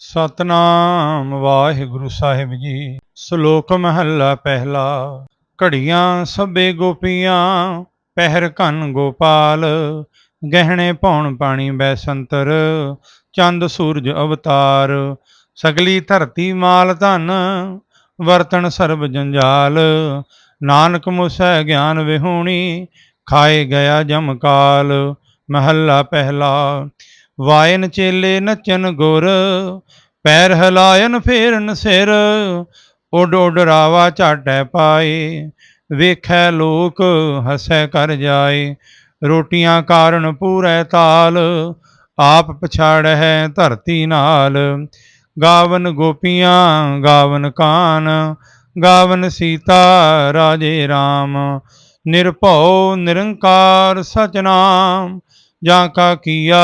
ਸਤਨਾਮ ਵਾਹਿਗੁਰੂ ਸਾਹਿਬ ਜੀ। ਸ਼ਲੋਕ ਮਹੱਲਾ ਪਹਿਲਾ, ਘੜੀਆਂ ਸਭੇ ਗੋਪੀਆਂ, ਪਹਿਰ ਘਨ ਗੋਪਾਲ, ਗਹਿਣੇ ਪੌਣ ਪਾਣੀ ਬੈਸੰਤਰ, ਚੰਦ ਸੂਰਜ ਅਵਤਾਰ, ਸਗਲੀ ਧਰਤੀ ਮਾਲ ਧਨ, ਵਰਤਣ ਸਰਬ ਜੰਜਾਲ, ਨਾਨਕ ਮੁਸੈ ਗਿਆਨ ਵਿਹੂਣੀ, ਖਾਏ ਗਿਆ ਜਮਕਾਲ ਮਹੱਲਾ ਪਹਿਲਾ ਵਾਇਨ ਚੇਲੇ ਨਚਨ ਗੁਰ, ਪੈਰ ਹਿਲਾਇਨ ਫੇਰਨ ਸਿਰ, ਉਡ ਉਡ ਰਾਵਾ ਝਾਟੈ ਪਾਏ, ਵੇਖੈ ਲੋਕ ਹਸੈ ਕਰ ਜਾਏ, ਰੋਟੀਆਂ ਕਾਰਨ ਪੂਰੈ ਤਾਲ, ਆਪ ਪਛਾੜੈ ਧਰਤੀ ਨਾਲ, ਗਾਵਨ ਗੋਪੀਆਂ, ਗਾਵਨ ਕਾਨ, ਗਾਵਨ ਸੀਤਾ ਰਾਜੇ RAM ਨਿਰਭਉ ਨਿਰੰਕਾਰ ਸਚਨਾਮ ਜਾਂ ਕਾ ਕੀਆ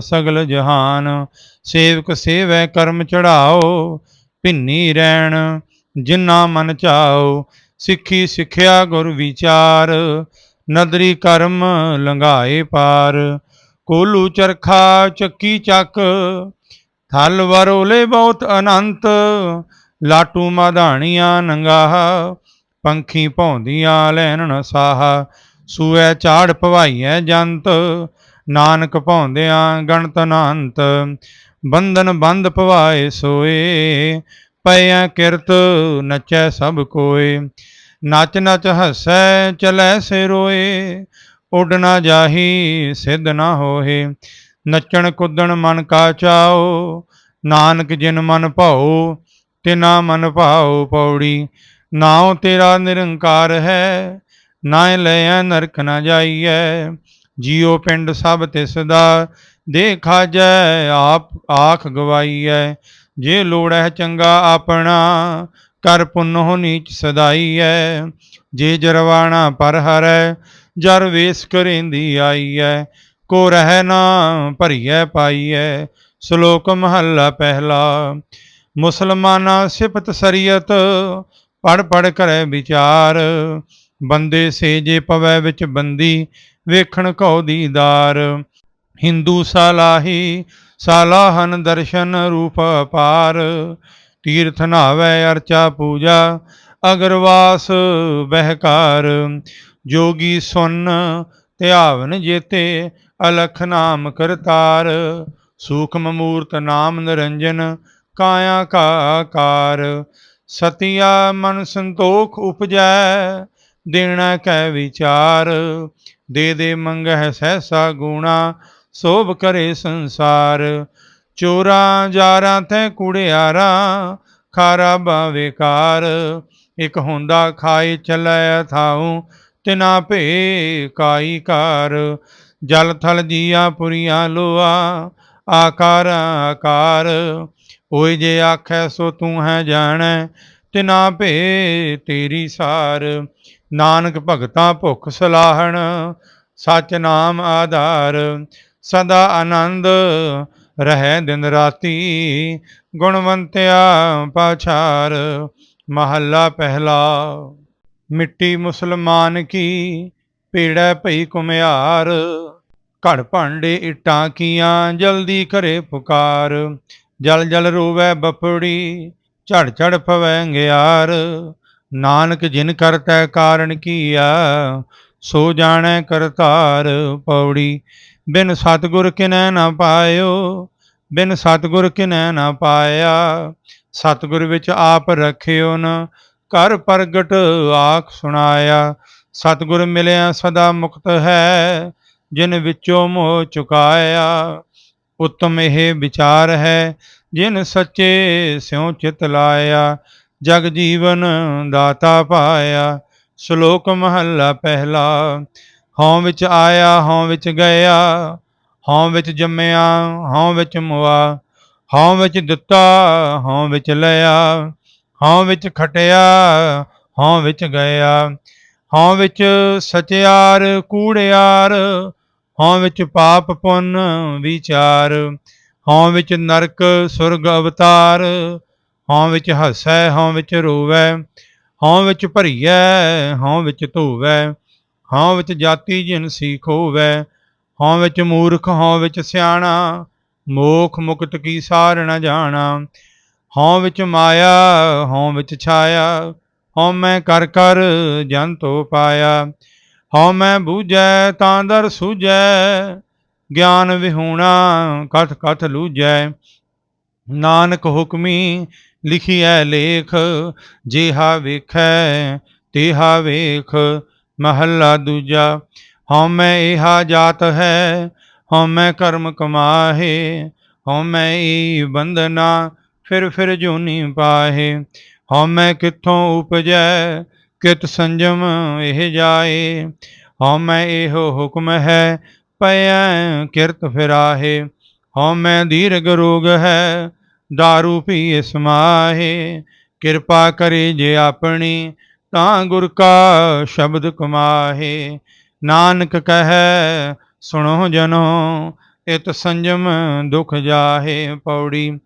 ਸਗਲ ਜਹਾਨ, ਸੇਵਕ ਸੇਵੈ ਕਰਮ ਚੜਾਓ, ਭਿੰਨੀ ਰਹਿਣ ਜਿਨਾ ਮਨ ਚਾਓ। ਸਿੱਖੀ ਸਿੱਖਿਆ ਗੁਰ ਵਿਚਾਰ, ਨਦਰੀ ਕਰਮ ਲੰਘਾਏ ਪਾਰ। ਕੋਲੂ ਚਰਖਾ ਚੱਕੀ ਚੱਕ, ਥਲ ਵਰੋਲੇ ਬਹੁਤ ਅਨੰਤ। ਲਾਟੂ ਮਾਧਾਣੀਆਂ ਨੰਗਾਹ ਪੰਖੀ ਭੌਂਦੀਆਂ ਲੈਣ ਨ ਸਾਹ। ਸੂਐ ਝਾੜ ਭਵਾਈਐ ਜੰਤ ਨਾਨਕ ਭਾਉਂਦਿਆਂ ਗਣਤ ਅਨੰਤ ਬੰਧਨ ਬੰਦ ਭਵਾਏ ਸੋਏ ਪਇਆਂ ਕਿਰਤ ਨਚੈ ਸਭ ਕੋਏ, ਨਚ ਨਚ ਹਸੈ ਚਲੈ ਸੇ ਰੋਏ ਉੱਡ ਨਾ ਜਾਹੀ ਸਿੱਧ ਨਾ ਹੋਏ ਨੱਚਣ ਕੁੱਦਣ ਮਨ ਕਾ ਚਾਓ, ਨਾਨਕ ਜਿਨ ਮਨ ਭਾਉ, ਤਿਨਾ ਮਨ ਭਾਉ ਪੌੜੀ, ਨਾਉ ਤੇਰਾ ਨਿਰੰਕਾਰ ਹੈ ਨਾ ਲਿਆ ਨਰਕ ਨਾ ਜਾਈਐ ਜੀਉ ਪਿੰਡ ਸਭ ਤਿਸ ਦਾ ਦੇ ਖਾਜੈ ਆਪ ਆਖ ਗਵਾਈਐ, ਜੇ ਲੋੜੈ ਚੰਗਾ ਆਪਣਾ, ਕਰ ਪੁੰਨਹੁ ਨੀਚ ਸਦਾਈਐ, ਜੇ ਜਰਵਾਣਾ ਪਰ ਹਰੈ, ਜਰ ਵੇਸ ਕਰੇਂਦੀ ਆਈਐ, ਕੋ ਰਹਿ ਨਾ ਭਰੀਐ ਪਾਈਐ, ਸ਼ਲੋਕ ਮਹੱਲਾ ਪਹਿਲਾ, ਮੁਸਲਮਾਨਾ ਸਿਫਤ ਸਰੀਅਤ ਪੜ ਪੜ ਕਰੈ ਵਿਚਾਰ, ਬੰਦੇ ਸੇ ਜੇ ਪਵੈ ਵਿੱਚ ਬੰਦੀ ਵੇਖਣ ਕਉ ਦੀਦਾਰ। ਹਿੰਦੂ ਸਾਲਾਹੀ, ਸਾਲਾਹਨ ਦਰਸ਼ਨ ਰੂਪ ਅਪਾਰ ਤੀਰਥ ਨਾਵੈ ਅਰਚਾ ਪੂਜਾ, ਅਗਰਵਾਸ ਬਹਿਕਾਰ। ਜੋਗੀ ਸੁਨ ਧਿਆਵਨ ਜੇਤੇ, ਅਲਖ ਨਾਮ ਕਰਤਾਰ। ਸੂਖਮ ਮੂਰਤ ਨਾਮ ਨਿਰੰਜਨ, ਕਾਇਆ ਕਾ ਆਕਾਰ। ਸਤਿਆ ਮਨ ਸੰਤੋਖ ਉਪਜੈ, ਦੇਣਾ ਕੈ ਵਿਚਾਰ। ਦੇ ਦੇ ਮੰਗਹਿ ਸਹਿਸਾ ਗੁਣਾ, ਸੋਭ ਕਰੇ ਸੰਸਾਰ। ਚੋਰਾ ਜਾਰਾਂ ਤੈ ਕੁੜਿਆਰਾ, ਖਾਰਾ ਬਾਵੇਕਾਰ ਇਕ ਹੁੰਦਾ ਖਾਏ ਚਲੈ ਥਾਉ, ਤਿਨਾ ਭੇ ਕਾਈ ਕਾਰ। ਜਲ ਥਲ ਜੀਆ ਪੁਰੀਆਂ ਲੋਆ, ਆਕਾਰ ਆਕਾਰ। ਓਏ ਜੇ ਆਖੈ ਸੋ ਤੂੰ ਹੈ ਜਾਣੈ, ਤਿਨਾ ਭੇ ਤੇਰੀ ਸਾਰ। ਨਾਨਕ ਭਗਤਾਂ ਭੁਖ ਸਲਾਹਣ ਸਚ ਨਾਮ ਆਧਾਰ, ਸਦਾ ਆਨੰਦ ਰਹਿ ਦਿਨ ਰਾਤੀ। ਗੁਣਵੰਤਿਆ ਪਾਛਾਰ ਮਹੱਲਾ ਪਹਿਲਾ। ਮਿੱਟੀ ਮੁਸਲਮਾਨ ਕੀ, ਪੀੜੈ ਭਈ ਕੁਮਿਆਰ ਘੜ ਭਾਂਡੇ ਇਟਾਂ ਕੀਆਂ, ਜਲਦੀ ਕਰੇ ਪੁਕਾਰ। ਜਲ ਜਲ ਰੋਵੈ ਬਪੜੀ, ਝੜ ਝੜ ਪਵੈ ਅੰਗਿਆਰ। ਨਾਨਕ ਜਿਨ ਕਰਤੈ ਕਾਰਨ ਕੀਆ, ਸੋ ਜਾਣੈ ਕਰਤਾਰ ਪੌੜੀ। ਬਿਨ ਸਤਗੁਰ ਕਿਨੈ ਨਾ ਪਾਇਓ, ਬਿਨ ਸਤਗੁਰ ਕਿਨੈ ਨਾ ਪਾਇਆ। ਸਤਗੁਰ ਵਿੱਚ ਆਪ ਰਖਿਓ ਨ ਕਰ ਪ੍ਰਗਟ ਆਖ ਸੁਣਾਇਆ। ਸਤਗੁਰ ਮਿਲਿਆ ਸਦਾ ਮੁਕਤ ਹੈ, ਜਿਨ ਵਿੱਚੋਂ ਮੋਹ ਚੁਕਾਇਆ। ਉਤਮ ਇਹ ਵਿਚਾਰ ਹੈ, ਜਿਨ ਸੱਚੇ ਸਿਉ ਚਿਤ ਲਾਇਆ। ਜਗ ਜੀਵਨ ਦਾਤਾ ਪਾਇਆ ਸ਼ਲੋਕ ਮਹੱਲਾ ਪਹਿਲਾ ਹਉ ਵਿੱਚ ਆਇਆ ਹਉ ਵਿੱਚ ਗਿਆ ਹਉ ਵਿੱਚ ਜੰਮਿਆ ਹਉ ਵਿੱਚ ਮੁਆ ਹਉ ਵਿੱਚ ਦਿੱਤਾ ਹਉ ਵਿੱਚ ਲਿਆ ਹਉ ਵਿੱਚ ਖਟਿਆ ਹਉ ਵਿੱਚ ਗਿਆ ਹਉ ਵਿੱਚ ਸਚਿਆਰ ਕੂੜਿਆਰ ਹਉ ਵਿੱਚ ਪਾਪ ਪੁੰਨ ਵਿਚਾਰ ਹਉ ਵਿੱਚ ਨਰਕ ਸੁਰਗ ਅਵਤਾਰ ਹਉ ਵਿੱਚ ਹੱਸੈ, ਹਉ ਵਿੱਚ ਰੋਵੈ, ਹਉ ਵਿੱਚ ਭਰੀਐ, ਹਉ ਵਿੱਚ ਧੋਵੈ, ਹਉ ਵਿੱਚ ਜਾਤੀ ਜਿਨ ਸੀਖ ਹੋਵੈ ਹਉ ਵਿੱਚ ਮੂਰਖ, ਹਉ ਵਿੱਚ ਸਿਆਣਾ, ਮੋਖ ਮੁਕਤ ਕੀ ਸਾਰ ਨ ਜਾਣਾ, ਹਉ ਵਿੱਚ ਮਾਇਆ, ਹਉ ਵਿੱਚ ਛਾਇਆ, ਹਉ ਮੈਂ ਕਰ ਕਰ ਜਨ ਜੰਤੋ ਪਾਇਆ, ਹਉ ਮੈਂ ਬੂਝੈ ਤਾਂ ਦਰ ਸੂਝੈ, ਗਿਆਨ ਵਿਹੂਣਾ ਕਥ ਕਥ ਲੂਝੈ, ਨਾਨਕ ਹੁਕਮੀ ਲਿਖਿਐ ਲੇਖ ਜਿਹਾ ਵੇਖੈ ਤਿਹਾ ਵੇਖ ਮਹੱਲਾ ਦੂਜਾ ਹਉ ਮੈਂ ਇਹਾ ਜਾਤ ਹੈ ਹਉ ਮੈਂ ਕਰਮ ਕਮਾਹੇ ਹਉ ਮੈਂ ਈ ਬੰਧਨਾ ਫਿਰ ਫਿਰ ਜੂਨੀ ਪਾਹੇ ਹਉ ਮੈਂ ਕਿੱਥੋਂ ਉਪਜੈ ਕਿਤ ਸੰਜਮ ਇਹ ਜਾਏ ਹਉ ਮੈਂ ਇਹੋ ਹੁਕਮ ਹੈ ਪਇਐ ਕਿਰਤ ਫਿਰਾਹੇ ਹਉ ਮੈਂ दारू ਪੀਏ ਸਮਾਹੇ ਕਿਰਪਾ ਕਰੇ ਜੇ ਆਪਣੀ ਤਾਂ ਗੁਰ ਕਾ ਸ਼ਬਦ ਕਮਾਹੇ ਨਾਨਕ ਕਹੈ ਸੁਣੋ ਜਨੋ ਇਤ ਸੰਜਮ ਦੁਖ ਜਾਹੇ ਪੌੜੀ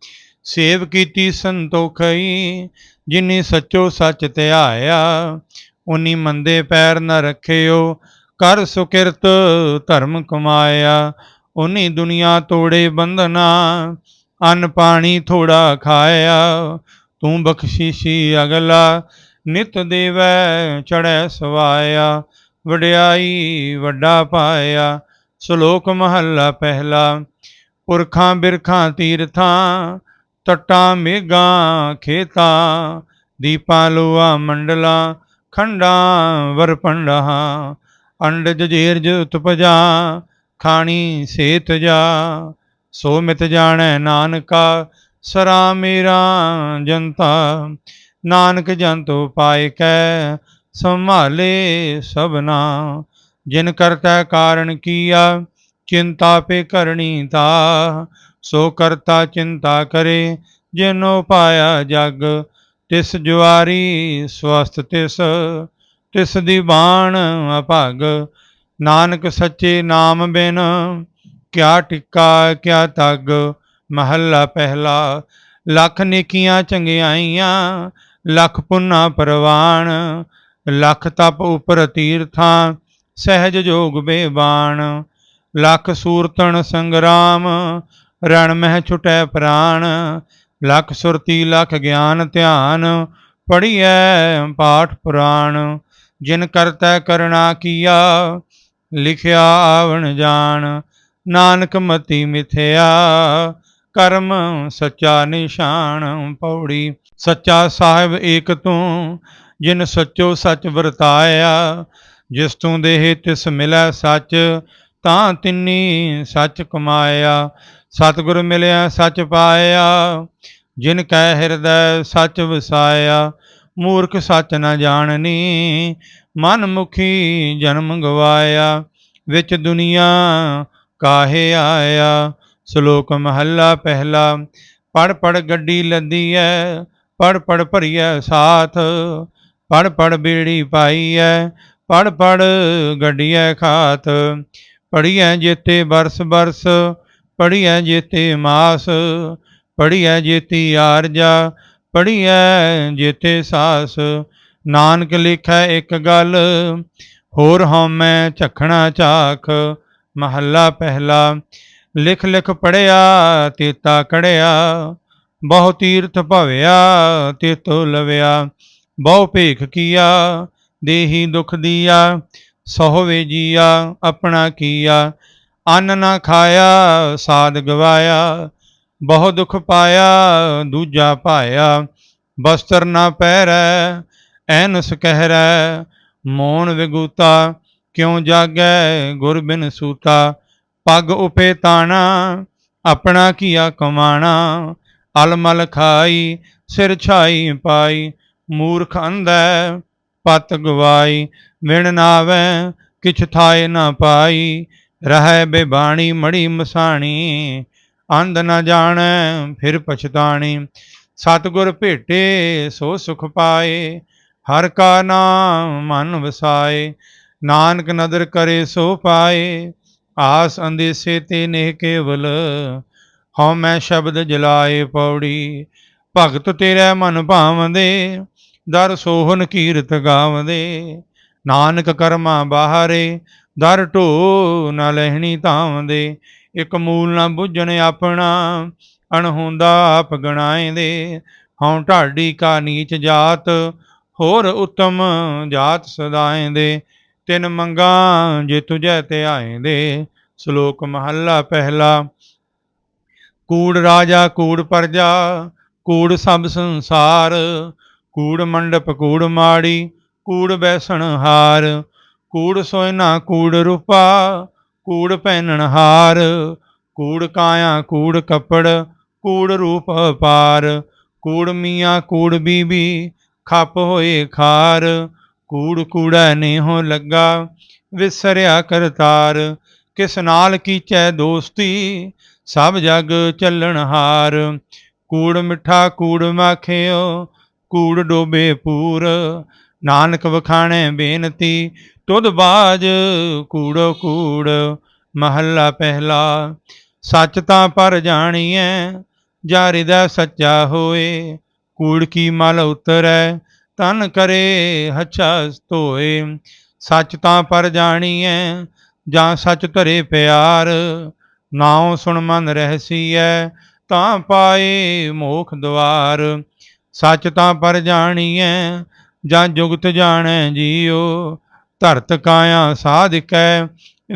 ਸੇਵ ਕੀਤੀ ਸੰਤੋਖਈ ਜਿਨੀ ਸੱਚੋ ਸੱਚ ਧਿਆਇਆ ਉਨੀ ਮੰਦੇ ਪੈਰ ਨ ਰੱਖਿਓ ਕਰ ਸੁਕਿਰਤ ਧਰਮ ਕਮਾਇਆ ਉਨੀ ਦੁਨੀਆ ਤੋੜੇ ਬੰਧਨਾ ਅੰਨ ਪਾਣੀ ਥੋੜਾ ਖਾਇਆ, ਤੂੰ ਬਖਸ਼ੀਸ਼ੀ ਅਗਲਾ ਨਿਤ ਦੇਵੈ ਚੜੈ ਸਵਾਇਆ, ਵਡਿਆਈ ਵੱਡਾ ਪਾਇਆ, ਸ਼ਲੋਕ ਮਹੱਲਾ ਪਹਿਲਾ, ਪੁਰਖਾਂ ਬਿਰਖਾਂ ਤੀਰਥਾਂ, ਤਟਾਂ ਮੇਘਾਂ ਖੇਤਾਂ, ਦੀਪਾਂ ਲੋਆ ਮੰਡਲਾਂ, ਖੰਡਾਂ ਵਰਪੰਡਾਂ ਅੰਡ ਜਜੇਰ ਜੁਤ ਪਜਾ ਖਾਣੀ ਸੇਤ ਜਾ। ਸੋ ਮਿਤ ਜਾਣੈ ਨਾਨਕਾ ਸਰਾ ਮੇਰਾ ਜਨਤਾ। ਨਾਨਕ ਜੰਤੋ ਪਾਇ ਕੈ, ਸੰਭਾਲੇ ਸਭਨਾ। ਜਿਨ ਕਰਤਾ ਕਾਰਨ ਕੀਆ, ਚਿੰਤਾ ਪੇ ਕਰਨੀ ਤਾ। ਸੋ ਕਰਤਾ ਚਿੰਤਾ ਕਰੇ, ਜਿਨੋ ਪਾਇਆ ਜਗ। ਤਿਸ ਜੁਆਰੀ ਸਵਸਤ ਤਿਸ ਤਿਸ ਦੀ ਬਾਣ ਅਭਗ। ਨਾਨਕ ਸੱਚੇ ਨਾਮ ਬਿਨ ਕਿਆ ਟਿੱਕਾ, ਕਿਆ ਤਗ, ਮਹੱਲਾ ਪਹਿਲਾ, ਲੱਖ ਨੇਕੀਆਂ ਚੰਗਿਆਈਆਂ ਲੱਖ ਪੁੰਨਾ ਪਰਵਾਨ, ਲੱਖ ਤਪ ਉਪਰ ਤੀਰਥਾਂ, ਸਹਿਜ ਜੋਗ ਬੇਬਾਨ, ਲੱਖ ਸੂਰਤਨ ਸੰਗਰਾਮ, ਰਣ ਮਹਿ ਛੁਟੈ ਪ੍ਰਾਨ, ਲੱਖ ਸੁਰਤੀ, ਲੱਖ ਗਿਆਨ ਧਿਆਨ ਪੜੀਐ ਪਾਠ ਪੁਰਾਣ ਜਿਨ ਕਰਤੈ ਕਰਣਾ ਕੀਆ, ਲਿਖਿਆ ਆਵਣ ਜਾਣ ਨਾਨਕ ਮਤੀ ਮਿਥਿਆ, ਕਰਮ ਸੱਚਾ ਨਿਸ਼ਾਨ ਪੌੜੀ। ਸੱਚਾ ਸਾਹਿਬ ਏਕ ਤੂੰ, ਜਿਨ ਸੱਚੋ ਸੱਚ ਵਰਤਾਇਆ। ਜਿਸ ਤੂੰ ਦੇਹ ਤਿਸ ਮਿਲੈ ਸੱਚ, ਤਾਂ ਤਿੰਨੀ ਸੱਚ ਕਮਾਇਆ। ਸਤਿਗੁਰ ਮਿਲਿਆ, ਸੱਚ ਪਾਇਆ। ਜਿਨ ਕੈ ਹਿਰਦੈ, ਸੱਚ ਵਸਾਇਆ। ਮੂਰਖ ਸੱਚ ਨਾ ਜਾਣਨੀ, ਮਨ ਮੁਖੀ ਜਨਮ ਗਵਾਇਆ। ਵਿੱਚ ਦੁਨੀਆ ਕਾਹੇ ਆਇਆ? ਸ਼ਲੋਕ ਮਹੱਲਾ ਪਹਿਲਾ, ਪੜ ਪੜ ਗੱਡੀ ਲੱਦੀ ਐ ਪੜ ਪੜ ਭਰੀਐ ਸਾਥ, ਪੜ ਪੜ ਬੇੜੀ ਪਾਈ ਐ ਪੜ ਪੜ ਗੱਡੀਐ ਖਾਤ, ਪੜੀਐ ਜੇਤੇ ਬਰਸ ਬਰਸ, ਪੜੀਐ ਜੇਤੇ ਮਾਸ, ਪੜੀਐ ਜੇਤੀ ਆਰਜਾ, ਪੜੀਐ ਜੇਤੇ ਸਾਸ, ਨਾਨਕ ਲਿਖੈ ਇੱਕ ਗੱਲ, ਹੋਰ ਹਉਮੈ ਝਖਣਾ ਚਾਖ ਮਹੱਲਾ ਪਹਿਲਾ, ਲਿਖ ਲਿਖ ਪੜਿਆ ਤੇਤਾ ਕੜਿਆ ਬਹੁ ਤੀਰਥ ਭਵਿਆ, ਤੇਤੋ ਲਵਿਆ, ਬਹੁ ਭੇਖ ਕੀਆ, ਦੇਹੀ ਦੁਖ ਦੀਆ, ਸੋਹਵੇ ਜੀਆ, ਆਪਣਾ ਕੀਆ, ਅੰਨ ਨਾ ਖਾਇਆ, ਸਾਧ ਗਵਾਇਆ, ਬਹੁ ਦੁਖ ਪਾਇਆ, ਦੂਜਾ ਪਾਇਆ ਬਸਤਰ ਨਾ ਪਹਿਰੈ, ਐਨਸ ਕਹਿਰੈ ਮੋਨ ਵਿਗੂਤਾ ਕਿਉ ਜਾਗੈ ਗੁਰ ਬਿਨ ਸੂਤਾ? ਪੱਗ ਉਪੇ ਤਾਣਾ, ਆਪਣਾ ਕੀਆ ਕਮਾਣਾ? ਅਲਮਲ ਖਾਈ, ਸਿਰ ਛਾਈ ਪਾਈ, ਮੂਰਖ ਅੰਧੈ ਪਤ ਗਵਾਈ। ਵਿਣ ਨਾਵੈ, ਕਿਛ ਥਾਏ ਨਾ ਪਾਈ। ਰਹਿ ਬੇਬਾਣੀ, ਮੜੀ ਮਸਾਣੀ, ਅੰਧ ਨ ਜਾਣੈ, ਫਿਰ ਪਛਤਾਣੀ। ਸਤਿਗੁਰ ਭੇਟੇ, ਸੋ ਸੁਖ ਪਾਏ। ਹਰ ਕਾ ਨਾਮ ਮਨ ਵਸਾਏ। ਨਾਨਕ ਨਦਰ ਕਰੇ ਸੋ ਪਾਏ, ਆਸ ਅੰਦੇਸੇ ਤੇ ਨੇ ਕੇਵਲ। ਹਉ ਮੈਂ ਸ਼ਬਦ ਜਲਾਏ ਪੌੜੀ, ਭਗਤ ਤੇਰੇ ਮਨ ਭਾਵਦੇ, ਦਰ ਸੋਹਨ ਕੀਰਤ ਗਾਵਦੇ। ਨਾਨਕ ਕਰਮਾ ਬਾਹਰੇ, ਦਰ ਢੋ ਨਾ ਲਹਿਣੀ ਧਾਵਦੇ। ਇਕ ਮੂਲ ਨਾ ਬੁੱਝਣ ਆਪਣਾ, ਅਣਹੋਂਦਾ ਆਪ ਗਣਾਏਂਦੇ। ਹਉ ਢਾਡੀ ਕਾ ਨੀਚ ਜਾਤ, ਹੋਰ ਉਤਮ ਜਾਤ ਸਦਾਏਂਦੇ। ਤਿਨ ਮੰਗਾ ਜੇ ਤੁਝੈ ਤੇ ਆਏ ਦੇ ਸ਼ਲੋਕ ਮਹੱਲਾ ਪਹਿਲਾ। ਕੂੜ ਰਾਜਾ, ਕੂੜ ਪਰਜਾ, ਕੂੜ ਸਭ ਸੰਸਾਰ, ਕੂੜ ਮੰਡਪ, ਕੂੜ ਮਾੜੀ, ਕੂੜ ਬੈਸਣ ਹਾਰ। ਕੂੜ ਸੋਇਨਾ, ਕੂੜ ਰੂਪਾ, ਕੂੜ ਪਹਿਨਣ ਹਾਰ। ਕੂੜ ਕਾਇਆ, ਕੂੜ ਕੱਪੜ, ਕੂੜ ਰੂਪ ਪਾਰ ਕੂੜ ਮੀਆਂ, ਕੂੜ ਬੀਬੀ, ਖੱਪ ਹੋਏ ਖਾਰ। ਕੂੜ ਕੂੜਾ ਨੇਹੋ ਲੱਗਾ, ਵਿਸਰਿਆ ਕਰਤਾਰ, ਕਿਸ ਨਾਲ ਕੀਚੈ ਦੋਸਤੀ, ਸਭ ਜਗ ਚੱਲਣ ਹਾਰ। ਕੂੜ ਮਿੱਠਾ ਕੂੜ ਮਾਖਿਓ, ਕੂੜ ਡੋਬੇ ਪੂਰ। ਨਾਨਕ ਵਖਾਣੇ ਬੇਨਤੀ, ਤੁਧ ਬਾਜ ਕੂੜੋ ਕੂੜ, ਮਹੱਲਾ ਪਹਿਲਾ। ਸੱਚ ਤਾਂ ਪਰ ਜਾਣੀਐ ਜਾ ਹਿਰਦੈ ਸੱਚਾ ਹੋਏ। ਕੂੜ ਕੀ ਮਲ ਉਤਰੈ ਤਨ ਕਰੇ ਹੱਛਾ ਧੋਏ, ਸੱਚ ਤਾਂ ਪਰ ਜਾਣੀਐ, ਜਾਂ ਸੱਚ ਧਰੇ ਪਿਆਰ। ਨਾਉ ਸੁਣ ਮਨ ਰਹਿਸੀਐ, ਤਾਂ ਪਾਏ ਮੋਖ ਦਵਾਰ। ਸੱਚ ਤਾਂ ਪਰ ਜਾਣੀਐ, ਜਾਂ ਜੁਗਤ ਜਾਣੈ ਜੀਉ। ਧਰਤ ਕਾਇਆ ਸਾਧਿਕੈ,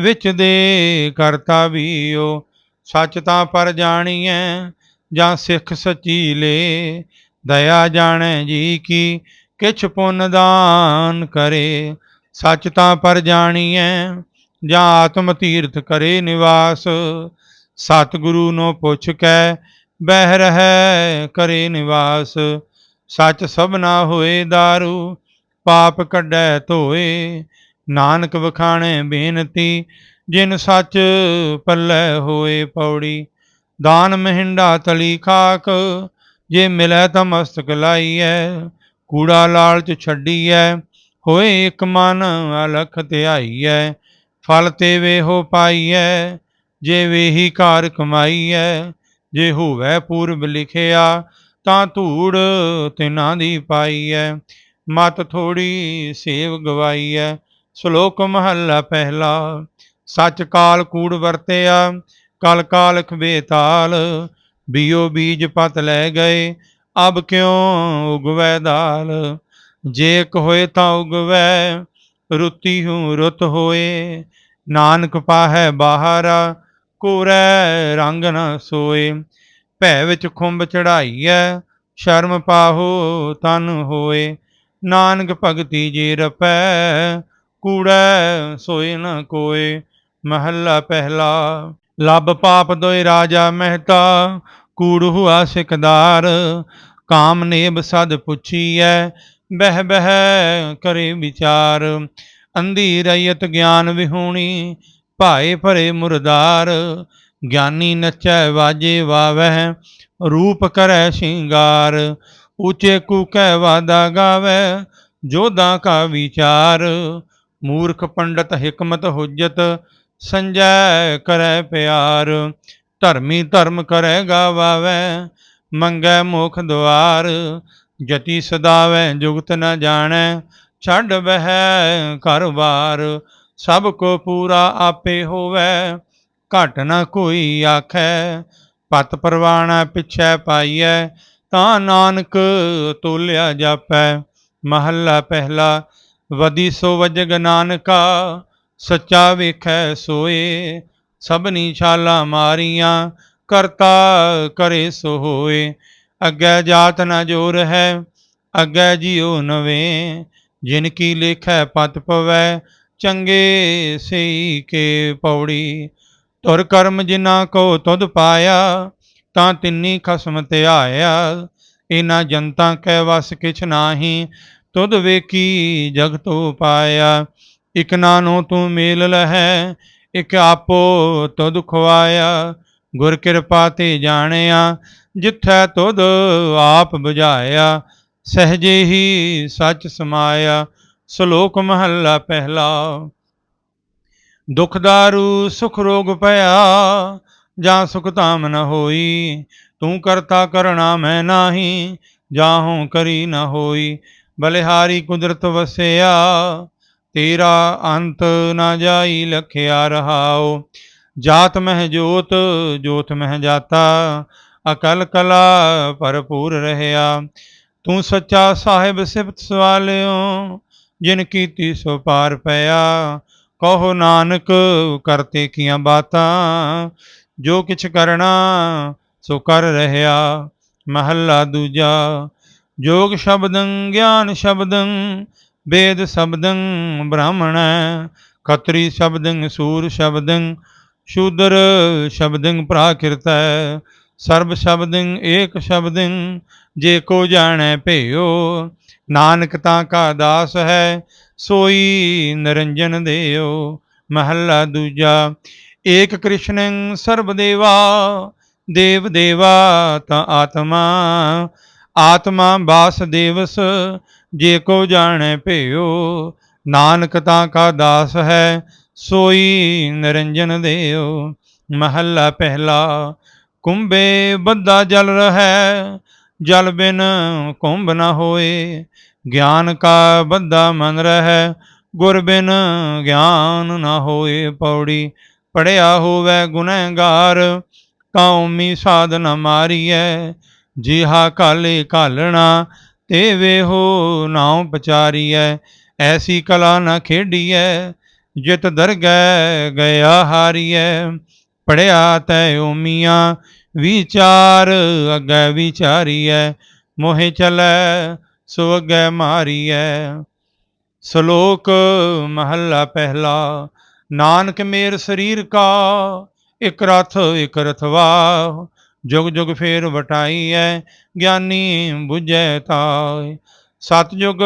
ਵਿੱਚ ਦੇ ਕਰਤਾ ਵੀਓ ਸੱਚ ਤਾਂ ਪਰ ਜਾਣੀਐ, ਜਾਂ ਸਿੱਖ ਸਚੀ ਲੇ, ਦਇਆ ਜਾਣੈ ਜੀ ਕੀ। ਕਿਛ ਪੁੰਨ ਦਾਨ ਕਰੇ, ਸੱਚ ਤਾਂ ਪਰ ਜਾਣੀਐ, ਜਾਂ ਆਤਮ ਤੀਰਥ ਕਰੇ ਨਿਵਾਸ। ਸਤਿਗੁਰੂ ਨੂੰ ਪੁੱਛ ਕੈ, ਬਹਿ ਰਹਿ ਕਰੇ ਨਿਵਾਸ। ਸੱਚ ਸਭਨਾ ਹੋਏ दारू ਪਾਪ ਕੱਢੈ ਧੋਏ। ਨਾਨਕ ਵਖਾਣੇ ਬੇਨਤੀ, ਜਿਨ ਸੱਚ ਪੱਲੇ ਹੋਏ ਪੌੜੀ। ਦਾਨ ਮਹਿੰਡਾ ਤਲੀ ਖਾਕ, ਜੇ ਮਿਲੈ ਤਾਂ ਮਸਤਕ ਲਾਈਐ। ਕੂੜਾ ਲਾਲਚ ਛੱਡੀਐ, ਹੋਏ ਇਕ ਮਨ ਅਲਖ ਧਿਆਈਐ, ਫਲ ਤੇ ਵੇਹੋ ਪਾਈਐ, ਜੇ ਵੇਹੀ ਕਾਰ ਕਮਾਈਐ, ਜੇ ਹੋਵੇ ਪੂਰਬ ਲਿਖਿਆ, ਤਾਂ ਧੂੜ ਤਿਨਾਂ ਦੀ ਪਾਈਐ, ਮਤ ਥੋੜੀ ਸੇਵ ਗਵਾਈਐ, ਸ਼ਲੋਕ ਮਹੱਲਾ ਪਹਿਲਾ, ਸੱਚ ਕਾਲ ਕੂੜ ਵਰਤਿਆ, ਕਲ ਕਾਲਖ ਬੇਤਾਲ, ਬੀਓ ਬੀਜ ਪਤ ਲੈ ਗਏ ਅਬ ਕਿਉ ਉਗਵੈ ਦਾਲ? ਜੇ ਇੱਕ ਹੋਏ ਤਾਂ ਉਗਵੈ, ਰੁੱਤੀ ਹੂੰ ਰੁੱਤ ਹੋਏ। ਨਾਨਕ ਪਾਹੈ ਬਾਹਰਾ, ਕੋਰੈ ਰੰਗ ਨ ਸੋਏ। ਭੈ ਵਿੱਚ ਖੁੰਬ ਚੜਾਈਐ ਸ਼ਰਮ ਪਾਹੋ ਤਨ ਹੋਏ। ਨਾਨਕ ਭਗਤੀ ਜੇ ਰਪੈ, ਕੂੜੈ ਸੋਏ ਨ ਕੋਏ। ਮਹੱਲਾ ਪਹਿਲਾ, ਲੱਭ ਪਾਪ ਦੋਇ ਰਾਜਾ ਮਹਿਤਾ ਕੂੜ ਹੁਆ ਸਿਕਦਾਰ, ਕਾਮ ਨੇਬ ਸਦ ਪੁੱਛੀਐ, ਬਹਿ ਬਹਿ ਕਰੇ ਵਿਚਾਰ। ਅੰਧੀ ਰਇਤ ਗਿਆਨ ਵਿਹੂਣੀ, ਭਾਏ ਭਰੇ ਮੁਰਦਾਰ। ਗਿਆਨੀ ਨਚੈ ਵਾਜੇ ਵਾਵਹਿ, ਰੂਪ ਕਰੈ ਸ਼ਿੰਗਾਰ। ਉੱਚੇ ਕੂਕੈ ਵਾਦਾ ਗਾਵੇ ਜੋਧਾ ਕਾ ਵਿਚਾਰ। ਮੂਰਖ ਪੰਡਤ ਹਕਮਤ ਹੁਜਤ, ਸੰਜੈ ਕਰੈ ਪਿਆਰ। ਧਰਮੀ ਧਰਮ ਕਰੈ ਗਾਵਾਵੇ, ਮੰਗੈ ਮੁਖ ਦੁਆਰ ਜਤੀ ਸਦਾਵੇ, ਜੁਗਤ ਨ ਜਾਣੈ, ਛੱਡ ਬਹਿ ਘਰ ਸਭ ਕੋ ਪੂਰਾ ਆਪੇ ਹੋਵੇ, ਘਟ ਨ ਕੋਈ ਆਖੈ। ਪਤ ਪਰਵਾਣਾ, ਪਿਛੈ ਪਾਈਐ, ਤਾਂ ਨਾਨਕ ਤੋਲਿਆ ਜਾਪੈ। ਮਹੱਲਾ ਪਹਿਲਾ ਵਦੀ ਸੋ ਵਜਗ ਨਾਨਕਾ, ਸੱਚਾ ਵੇਖੈ ਸੋਏ। ਸਭਨੀ ਛਾਲਾ ਮਾਰੀਆਂ, ਕਰਤਾ ਕਰੇ ਸੋ ਹੋਏ ਅੱਗੇ ਜਾਤ ਨਾ ਜੋਰ ਹੈ, ਅੱਗੇ ਜਿਉ ਨਵੇਂ ਜਿਨ ਕੀ ਲੇਖੈ ਪਤ ਪਵੈ, ਚੰਗੇ ਸਈ ਕੇ ਪੌੜੀ। ਤੁਰ ਕਰਮ ਜਿਨਾ ਕੋ ਤੁਧ ਪਾਇਆ, ਤਾਂ ਤਿੰਨੀ ਖਸਮ ਤੇ ਆਇਆ। ਇਨਾ ਜਨਤਾ ਕੈ ਵਸ ਕਿਛ ਨਾਹੀ, ਤੁਧ ਵੇਖੀ ਜਗਤੋ ਪਾਇਆ। ਇਕ ਨਾਨੋ ਤੂੰ ਮੇਲ ਲਹੈ ਇਕ ਆਪੋ ਤੁਧ ਖਵਾਇਆ ਗੁਰ ਕਿਰਪਾ ਤੇ ਜਾਣਿਆ, ਜਿੱਥੈ ਤੁਧ ਆਪ 부ਝਾਇਆ ਸਹਜੇ ਹੀ ਸੱਚ ਸਮਾਇਆ, ਸ਼ਲੋਕ ਮਹੱਲਾ ਪਹਿਲਾ। ਦੁਖ ਦਾਰੂ, ਸੁਖ ਰੋਗ ਭਇਆ, ਜਾਂ ਸੁਖ ਧਾਮ ਨ ਹੋਈ, ਤੂੰ ਕਰਤਾ ਕਰਣਾ ਮੈਂ ਨਾਹੀ ਜਾਹੂ ਕਰੀ ਨ ਹੋਈ, ਬਲਿਹਾਰੀ ਕੁਦਰਤ ਵਸਿਆ ਤੇਰਾ ਅੰਤ ਨਾ ਜਾਈ ਲਖਿਆ ਰਹਾਓ ਜਾਤ ਮਹਿ ਜੋਤ ਜੋਤ ਮਹਿ ਜਾਤਾ। ਅਕਲ ਕਲਾ ਭਰਪੂਰ ਰਹਿਆ। ਤੂੰ ਸੱਚਾ ਸਾਹਿਬ ਸਿਫਤ ਸਵਾਲਿਓ, ਜਿਨ ਕੀਤੀ ਸੋ ਪਾਰ ਪਿਆ। ਕਹੋ ਨਾਨਕ ਕਰਤੇ ਕੀਆਂ ਬਾਤਾਂ। ਜੋ ਕਿਛ ਕਰਨਾ, ਸੋ ਕਰ ਰਹਿਆ। ਮਹੱਲਾ ਦੂਜਾ, ਜੋਗ ਸ਼ਬਦੰ, ਗਿਆਨ ਸ਼ਬਦੰ ਵੇਦ ਸ਼ਬਦੰ ਬ੍ਰਾਹਮਣ, ਖੱਤਰੀ ਸ਼ਬਦੰ ਸੂਰ ਸ਼ਬਦੰ, ਸ਼ੂਦਰ ਸ਼ਬਦੰ ਪ੍ਰਾਕਿਰਤ, ਸਰਬ ਸ਼ਬਦੰ ਏਕ ਸ਼ਬਦੰ, ਜੇ ਕੋ ਜਾਣੈ ਭਿਓ ਨਾਨਕ ਤਾਂ ਕਾ ਦਾਸ ਹੈ, ਸੋਈ ਨਰੰਜਨ ਦੇਓ ਮਹੱਲਾ ਦੂਜਾ, ਏਕ ਕ੍ਰਿਸ਼ਨੰ ਸਰਬ ਦੇਵਾ, ਦੇਵ ਦੇਵਾ ਤਾਂ ਆਤਮਾ ਆਤਮਾ ਬਾਸ ਦੇਵਸ ਜੇ ਕੋ ਜਾਣੈ ਭਿਓ ਨਾਨਕ ਤਾਂ ਕਾ ਦਾਸ ਹੈ, ਸੋਈ ਨਿਰੰਜਨ ਦੇਓ ਮਹੱਲਾ ਪਹਿਲਾ, ਕੁੰਭੇ ਬੱਦਾ ਜਲ ਰਹੈ, ਜਲ ਬਿਨ ਕੁੰਭ ਨਾ ਹੋਏ। ਗਿਆਨ ਕਾ ਬੱਦਾ ਮਨ ਰਹੈ, ਗੁਰ ਬਿਨ ਗਿਆਨ ਨਾ ਹੋਏ। ਪੌੜੀ ਪੜਿਆ ਹੋਵੇ ਗੁਨਹਗਾਰ ਕੌਮੀ ਸਾਧ ਨ ਮਾਰੀਐ। ਜਿਹਾ ਕਾਲੇ ਕਾਲਣਾ ਤੇ ਵੇਹੋ ਨਾਉ ਪਚਾਰੀਐ, ਐਸੀ ਕਲਾ ਨਾ ਖੇਡੀਐ, ਜਿਤ ਦਰਗਹਿ ਗਿਆ ਹਾਰੀਐ। ਪੜਿਆ ਤੈ ਓਮੀਆਂ ਵਿਚਾਰ ਅੱਗੇ ਵਿਚਾਰੀਐ, ਮੋਹਿ ਚਲੈ, ਸੋ ਅੱਗੇ ਮਾਰੀਐ। ਸ਼ਲੋਕ ਮਹੱਲਾ ਪਹਿਲਾ, ਨਾਨਕ ਮੇਰ ਸਰੀਰ ਕਾ, ਇਕ ਰਥ ਇਕ ਰਥਵਾ ਜੁਗ ਜੁਗ ਫੇਰ ਵਟਾਈਐ ਗਿਆਨੀ 부ਝੈ ਤਾਇ ਸਤਜੁਗ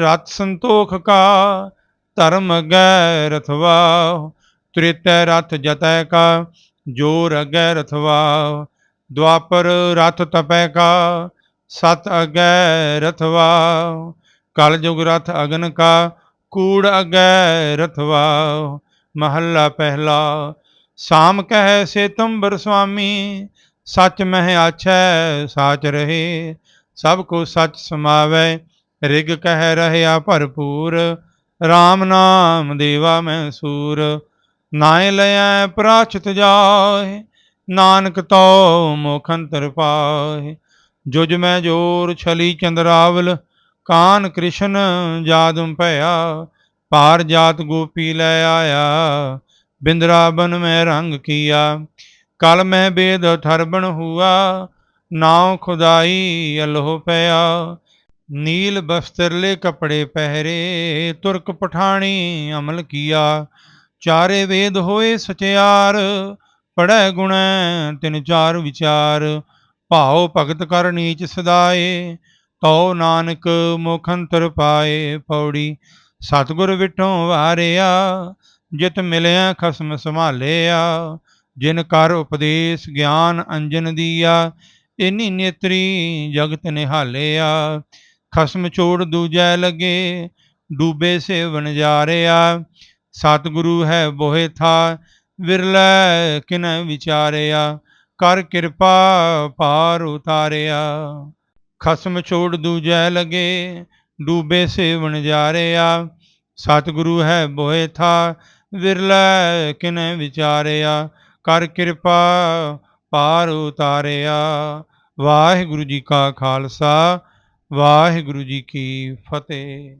ਰਤ ਸੰਤੋਖ ਕਾ, ਧਰਮ ਅਗੈ ਰਥਵਾ ਤ੍ਰੇਤੈ ਰਥ ਜਤੈ ਕਾ, ਜੋਰ ਅਗੈ ਰਥਵਾ ਦੁਆਪਰ ਰਥ ਤਪੈ ਕਾ, ਸਤ ਅਗੈ ਰਥਵਾ ਕਲ ਜੁਗ ਰਥ ਅਗਨ ਕਾ, ਕੂੜ ਅਗੈ ਰਥਵਾ ਮਹੱਲਾ ਪਹਿਲਾ, ਸਾਮ ਕਹਿ ਸੇ ਤੁੰਬਰ ਸੁਆਮੀ ਸੱਚ ਮਹਿ ਆਛੈ, ਸਾਚ ਰਹੇ, ਸਭ ਕੋ ਸੱਚ ਸਮਾਵੈ, ਰਿਗ ਕਹਿ ਰਹਿਆ ਭਰਪੂਰ RAM ਨਾਮ ਦੇਵਾ ਮੈਂ ਸੂਰ ਨਾਇ ਲਿਆ ਪ੍ਰਾਚਿਤ ਜਾਏ ਨਾਨਕ ਤੋ ਮੁਖੰਤਰ ਪਾਏ ਜੁਜ ਮੈਂ ਜੋਰ ਛਲੀ ਚੰਦਰਾਵਲ, ਕਾਨ ਕ੍ਰਿਸ਼ਨ ਜਾਦਮ ਭਇਆ, ਪਾਰ ਜਾਤ ਗੋਪੀ ਲੈ ਆਇਆ, ਬਿੰਦਰਾਬਨ ਮੈਂ ਰੰਗ ਕੀਆ ਕਲ ਮੈਂ ਬੇਦ ਥਰਬਣ ਹੁਆ, ਨਾਉ ਖੁਦਾਈ ਅਲਹ ਪਿਆ। ਨੀਲ ਬਸਤਰਲੇ ਕਪੜੇ ਪਹਿਰੇ, ਤੁਰਕ ਪਠਾਣੀ ਅਮਲ ਕੀਆ। ਚਾਰੇ ਵੇਦ ਹੋਏ ਸਚਿਆਰ ਪੜੈ ਗੁਣੈ ਤਿਨ ਚਾਰ ਵਿਚਾਰ। ਭਾਉ ਭਗਤ ਕਰ ਨੀਚ ਸਦਾਏ, ਤਉ ਨਾਨਕ ਮੁਖੰਤਰ ਪਾਏ ਪੌੜੀ। ਸਤਗੁਰ ਵਿਟੋਂ ਵਾਰਿਆ, ਜਿਤ ਮਿਲਿਆ ਖਸਮ ਸੰਭਾਲਿਆ। ਜਿਨ ਕਰ ਉਪਦੇਸ਼ ਗਿਆਨ ਅੰਜਨ ਦੀਆ, ਇਨੀ ਨੇਤਰੀ ਜਗਤ ਨਿਹਾਲਿਆ। ਖਸਮ ਛੋੜ ਦੂਜੈ ਲਗੇ, ਡੂਬੇ ਸੇ ਵਣਜਾਰਿਆ ਸਤਿਗੁਰੂ ਹੈ ਬੋਹਿ ਥਾ, ਵਿਰਲੇ ਕਿਨੈ ਵਿਚਾਰਿਆ। ਕਰ ਕਿਰਪਾ ਪਾਰ ਉਤਾਰਿਆ। ਖਸਮ ਛੋੜ ਦੂਜੈ ਲਗੇ, ਡੂਬੇ ਸੇਵਨ ਜਾਰਿਆ। ਸਤਿਗੁਰੂ ਹੈ ਬੋਹਿ ਥਾ, ਵਿਰਲੇ ਕਿਨੈ ਵਿਚਾਰਿਆ। ਕਰ ਕਿਰਪਾ ਪਾਰ ਉਤਾਰਿਆ। ਵਾਹਿਗੁਰੂ ਜੀ ਕਾ ਖਾਲਸਾ ਵਾਹਿਗੁਰੂ ਜੀ ਕੀ ਫਤਿਹ।